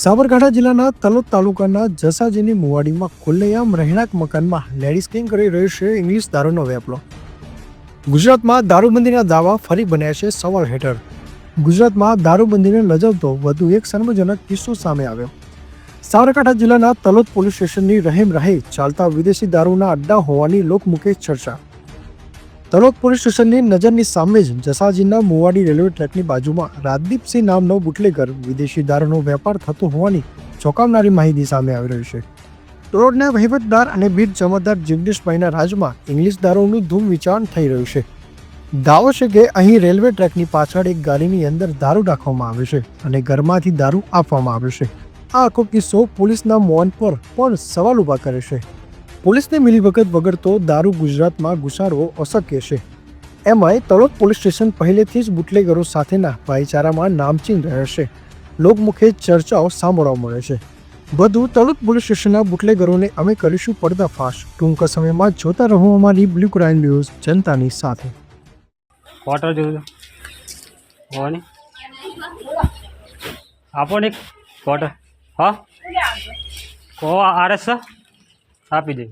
સાબરકાંઠા જિલ્લાના તલોદ તાલુકાના જસાજીની મુવાડીમાં ખુલ્લેઆમ રહેણાંક મકાનમાં લેડીઝ કિંગ કરી રહ્યો છે ઇંગ્લિશ દારૂનો વેપલો. ગુજરાતમાં દારૂબંધીના દાવા ફરી બન્યા છે સવાલ હેઠળ. ગુજરાતમાં દારૂબંધીને લજવતો વધુ એક શર્મજનક કિસ્સો સામે આવ્યો. સાબરકાંઠા જિલ્લાના તલોદ પોલીસ સ્ટેશનની રહેમ રાહે ચાલતા વિદેશી દારૂના અડ્ડા હોવાની લોકમુખે ચર્ચા. તલોદ પોલીસ સ્ટેશનની નજરની સામે જ જસાજીના મુવાડી રેલવે ટ્રેકની બાજુમાં રાજદીપસિંહ નામનો બુટલેગર વિદેશી દારૂનો વેપાર થતો હોવાની ચોંકાવનારી માહિતી સામે આવી રહી છે. તલોડના વહીવટદાર અને બીટ જમાદાર જગદીશભાઈના રાજમાં ઇંગ્લિશ દારૂનું ધૂમ વિચારણ થઈ રહ્યું છે. દાવો છે કે અહીં રેલવે ટ્રેકની પાછળ એક ગાડીની અંદર દારૂ રાખવામાં આવે છે અને ઘરમાંથી દારૂ આપવામાં આવે છે. આ આખો કિસ્સો પોલીસના મૌન પર પણ સવાલ ઊભા કરે છે. પોલીસને મિલીભગત વગર તો દારૂ ગુજરાતમાં ઘુસાડવો અશક્ય છે. એમાંય તલોદ પોલીસ સ્ટેશન પહેલેથી જ બુટલેગરો સાથેના ભાઈચારામાં નામચીન રહે છે લોકમુખે ચર્ચાઓ સાંભળવા મળે છે. વધુ તલોદ પોલીસ સ્ટેશનના બુટલેગરોને અમે કરીશું પડદાફાશ ટૂંક સમયમાં જોતા રહો અમારી બ્લુ ક્રાઇમ ન્યૂઝ જનતાની સાથે. વોટર જોયું. હોવાની. આપો ને ક્વાર્ટર હા? કો આરએસ આપી દે.